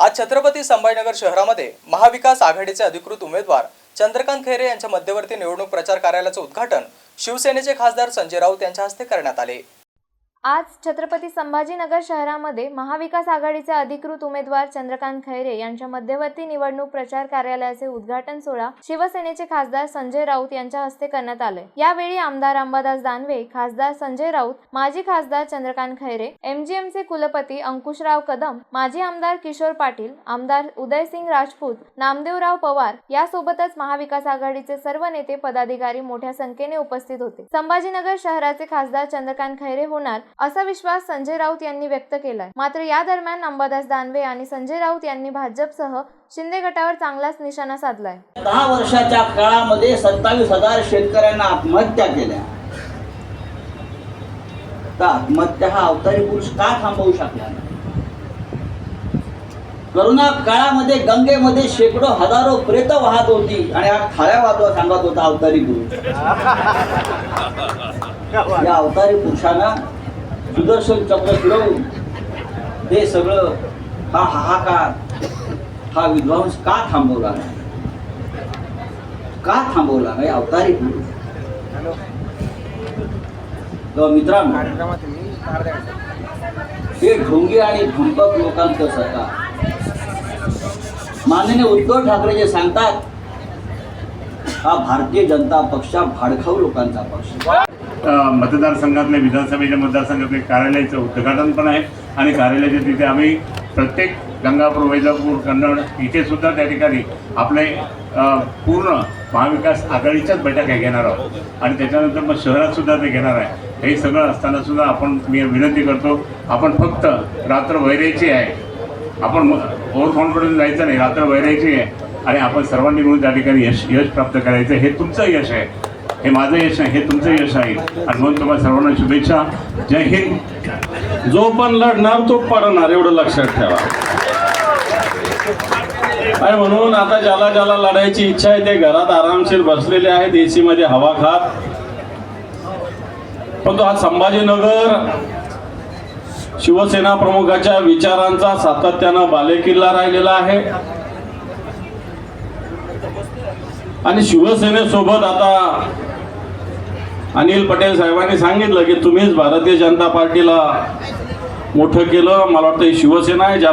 आज छत्रपती संभाजीनगर शहरामध्ये महाविकास आघाडीचे अधिकृत उमेदवार चंद्रकांत खैरे यांच्या मध्यवर्ती निवडणूक प्रचार कार्यालयाचं उद्घाटन शिवसेनेचे खासदार संजय राऊत यांच्या हस्ते करण्यात आले. आज छत्रपती संभाजीनगर शहरामध्ये महाविकास आघाडीचे अधिकृत उमेदवार चंद्रकांत खैरे यांच्या मध्यवर्ती निवडणूक प्रचार कार्यालयाचे उद्घाटन सोहळा शिवसेनेचे खासदार संजय राऊत यांच्या हस्ते करण्यात आले यावेळी आमदार अंबादास दानवे खासदार संजय राऊत माजी खासदार चंद्रकांत खैरे एमजीएमचे कुलपती अंकुशराव कदम माजी आमदार किशोर पाटील आमदार उदयसिंग राजपूत नामदेवराव पवार यासोबतच महाविकास आघाडीचे सर्व नेते पदाधिकारी मोठ्या संख्येने उपस्थित होते. संभाजीनगर शहराचे खासदार चंद्रकांत खैरे होणार असा विश्वास संजय राऊत यांनी व्यक्त केलाय. मात्र या दरम्यान अंबादास दानवे आणि संजय राऊत यांनी भाजपसह शिंदे गटावर चांगलाच निशाणा साधलाय. दहा वर्षाच्या काळामध्ये सत्तावीस हजार शेतकऱ्यांना आत्महत्या केल्या. आत्महत्या हा अवतारी पुरुष का थांबवू शकला करोना काळामध्ये गंगेमध्ये शेकडो हजारो प्रेत वाहत होती आणि हा खाऱ्या वाजवा सांगत होता अवतारी पुरुष. या अवतारी पुरुषानं सुदर्शन चक्र फिरवून हे सगळं हा हाहाकार हा विध्वंस का थांबवला? नाही का थांबवला? नाही अवतारी मित्रांनो हे ढोंगी आणि धुंपक लोकांचं सरकार. माननीय उद्धव ठाकरे जे सांगतात हा भारतीय जनता पक्ष भाडखाऊ लोकांचा पक्ष. मतदारसंघातल्या विधानसभेच्या मतदारसंघातले कार्यालयाचं उद्घाटन पण आहे. आणि कार्यालयाच्या तिथे आम्ही प्रत्येक गंगापूर वैजापूर कन्नड इथे सुद्धा त्या ठिकाणी आपले पूर्ण महाविकास आघाडीच्याच बैठका घेणार आहोत. आणि त्याच्यानंतर मग शहरातसुद्धा ते घेणार आहे. हे सगळं असताना सुद्धा आपण मी विनंती करतो आपण फक्त रात्र वैरायची आहे. आपण ओव्हर कॉन्फिडन्स जायचं नाही रात्र वैरायची आहे. आणि आपण सर्वांनी मिळून त्या ठिकाणी यश यश प्राप्त करायचं हे तुमचं यश आहे. हे माझं यश आहे हे तुमचं यश आहे. आणि म्हणून तुम्हाला सर्वांना शुभेच्छा. जय हिंद. जो पण लढणार तो पडणार एवढं लक्षात ठेवा. आणि म्हणून आता ज्याला ज्याला लढायची इच्छा आहे ते घरात आरामशीर बसलेले आहेत एसी मध्ये हवा खात. पण तो हा संभाजीनगर शिवसेना प्रमुखाच्या विचारांचा सातत्यानं बालेकिल्ला राहिलेला आहे. आणि शिवसेनेसोबत आता अनिल पटेल साहेबांनी सांगितलं की तुम्हीच भारतीय जनता पार्टीला मोठं केलं. मला वाटतं ही शिवसेना आहे ज्या